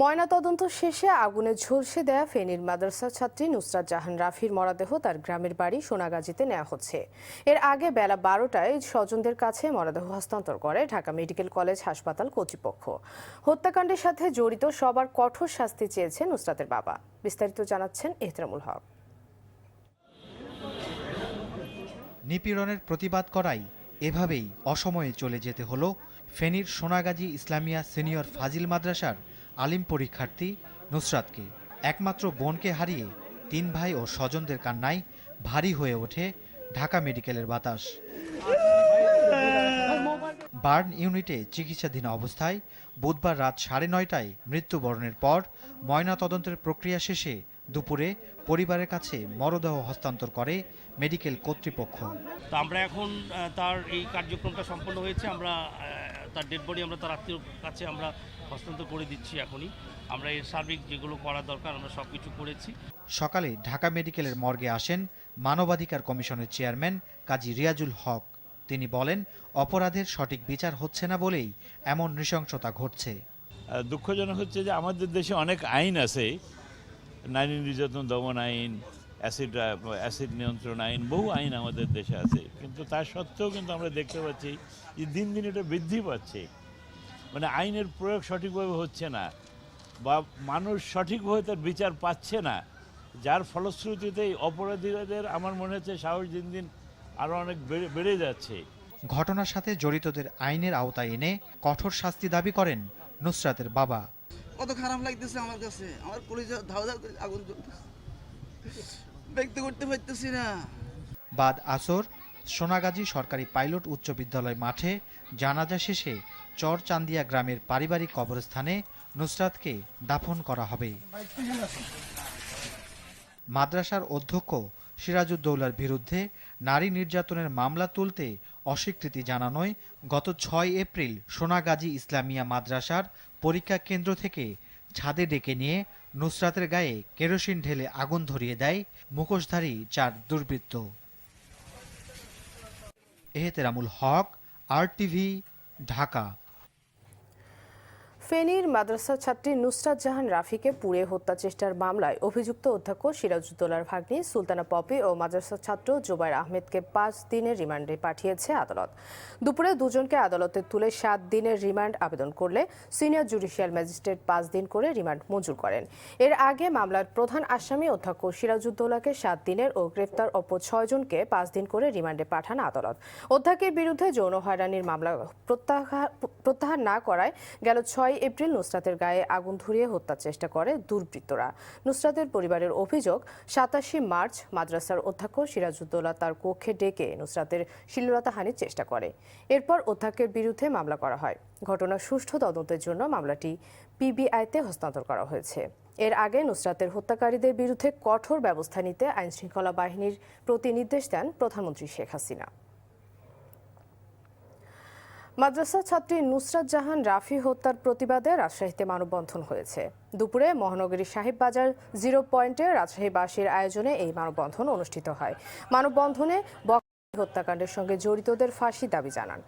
ময়নাতদন্ত শেষে আগুনে ঝলসে দেয়া ফেনীর মাদ্রাসা ছাত্রী নুসরাত জাহান রাফির মরদেহ তার গ্রামের বাড়ি সোনাগাজীতে নেওয়া হচ্ছে। এর আগে বেলা বারোটায় স্বজনদের কাছে মরদেহ হস্তান্তর করে ঢাকা মেডিকেল কলেজ হাসপাতাল কর্তৃপক্ষ। হত্যাকাণ্ডের সাথে জড়িত সবার কঠোর শাস্তি চেয়েছে নুসরাতের বাবা। বিস্তারিত জানাচ্ছেন এহতরামুল হক। নিপীড়নের প্রতিবাদ করাই এভাবেই অসময়ে চলে যেতে হলো ফেনীর সোনাগাজী ইসলামিয়া সিনিয়র ফাজিল মাদ্রাসার আলিম পরীক্ষার্থী নুসরাতকে। একমাত্র বোনকে হারিয়ে তিন ভাই ও স্বজনদের কান্নায় ভারী হয়ে ওঠে ঢাকা মেডিকেলের বাতাস। বার্ন ইউনিটে চিকিৎসাধীন অবস্থায় বুধবার রাত সাড়ে নয়টায় মৃত্যুবরণের পর ময়নাতদন্তের প্রক্রিয়া শেষে দুপুরে পরিবারের কাছে মরদেহ হস্তান্তর করে মেডিকেল কর্তৃপক্ষ। আমরা এখন তার এই কার্যক্রমটা সম্পন্ন হয়েছে। আমরা তার ডেড বডি আমরা তার আত্মীয় কাছে আমরা হস্তান্তর করে দিচ্ছি এখনই। আমরা এর সার্বিক যেগুলো করা দরকার আমরা সব কিছু করেছি। সকালে ঢাকা মেডিকেলের মর্গে আসেন মানবাধিকার কমিশনের চেয়ারম্যান কাজী রিয়াজুল হক। তিনি বলেন অপরাধের সঠিক বিচার হচ্ছে না বলেই এমন নৃশংসতা ঘটছে। দুঃখজনক হচ্ছে যে আমাদের দেশে অনেক আইন আছে। নারী নির্যাতন দমন আইন অ্যাসিড অ্যাসিড নিয়ন্ত্রণ আইন বহু আইন আমাদের দেশে আছে। কিন্তু তা সত্ত্বেও কিন্তু আমরা দেখতে পাচ্ছি যে দিন দিন এটা বৃদ্ধি পাচ্ছে। মানে আইনের প্রয়োগ সঠিকভাবে হচ্ছে না বা মানুষ সঠিকভাবে তার বিচার পাচ্ছে না। যার ফলশ্রুতিতে অপরাধীদের আমার মনে হচ্ছে সাহস দিন দিন আরও অনেক বেড়ে বেড়ে যাচ্ছে। ঘটনার সাথে জড়িতদের আইনের আওতায় এনে কঠোর শাস্তি দাবি করেন নুসরাতের বাবা। কত খারাপ লাগতেছে আমার কাছে। আমার কলিজা ধাও ধাও আগুন জ্বলতেছে। ব্যক্ত করতে পারতেছি না। বাদ আসর, সোনাগাজী সরকারি পাইলট উচ্চ বিদ্যালয় মাঠে জানাজা শেষে চর চান্দিয়া গ্রামের পারিবারিক কবরস্থানে নুসরাতকে দাফন করা হবে। মাদ্রাসার অধ্যক্ষ সিরাজউদ্দৌলার বিরুদ্ধে নারী নির্যাতনের মামলা তুলতে অস্বীকৃতি জানানোয় গত ছয় এপ্রিল সোনাগাজী ইসলামিয়া মাদ্রাসার পরীক্ষা কেন্দ্র থেকে ছাদে ডেকে নিয়ে নুসরাতের গায়ে কেরোসিন ঢেলে আগুন ধরিয়ে দেয় মুখোশধারী চার দুর্বৃত্ত। Ehteramul Haq, R TV, Dhaka. ফেনীর মাদ্রাসা ছাত্রী নুসরাত জাহান রাফিকে পুড়ে হত্যা চেষ্টার মামলায় অভিযুক্ত অধ্যক্ষ সিরাজউদ্দৌলার ভাগ্নি, সুলতানা পপি ও মাদ্রাসা ছাত্র জুবাইর আহমেদকে পাঁচ দিনের রিমান্ডে পাঠিয়েছে আদালত। দুপুরে দুজনকে আদালতে তুলে সাত দিনের রিমান্ড আবেদন করলে সিনিয়র জুডিশিয়াল ম্যাজিস্ট্রেট পাঁচ দিন করে রিমান্ড মঞ্জুর করেন। এর আগে মামলার প্রধান আসামি অধ্যক্ষ সিরাজউদ্দৌলাকে সাত দিনের ও গ্রেফতার অপর ছয়জনকে পাঁচ দিন করে রিমান্ডে পাঠান আদালত। অধ্যক্ষের বিরুদ্ধে যৌন হয়রানির মামলা প্রত্যাহার না করায় গেল ছয় এপ্রিল নুসরাতের গায়ে আগুন ধরিয়ে হত্যার চেষ্টা করে দুর্বৃত্তরা। নুসরাতের পরিবারের অভিযোগ, সাতাশে মার্চ মাদ্রাসার অধ্যক্ষ সিরাজউদ্দৌলা তার কক্ষে ডেকে নুসরাতের শিললতাহানির চেষ্টা করে। এরপর অধ্যক্ষের বিরুদ্ধে মামলা করা হয়। ঘটনার সুষ্ঠু তদন্তের জন্য মামলাটি পিবিআইতে হস্তান্তর করা হয়েছে। এর আগে নুসরাতের হত্যাকারীদের বিরুদ্ধে কঠোর ব্যবস্থা নিতে আইনশৃঙ্খলা বাহিনীর প্রতি নির্দেশ দেন প্রধানমন্ত্রী শেখ হাসিনা। মাদ্রাসা ছাত্রী নুসরাত জাহান রাফি হত্যার প্রতিবাদে রাজশাহীতে মানববন্ধন হয়েছে। দুপুরে মহানগরী সাহেব বাজার জিরো পয়েন্টে রাজশাহীবাসীর আয়োজনে এই মানববন্ধন অনুষ্ঠিত হয়। মানববন্ধনে হত্যাকাণ্ডের সঙ্গে জড়িতদের ফাঁসি দাবি জানান।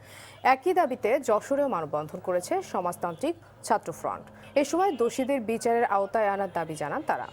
একই দাবিতে যশোরেও মানববন্ধন করেছে সমাজতান্ত্রিক ছাত্র ফ্রন্ট এ সময় দোষীদের বিচারের আওতায় আনার দাবি জানান তারা।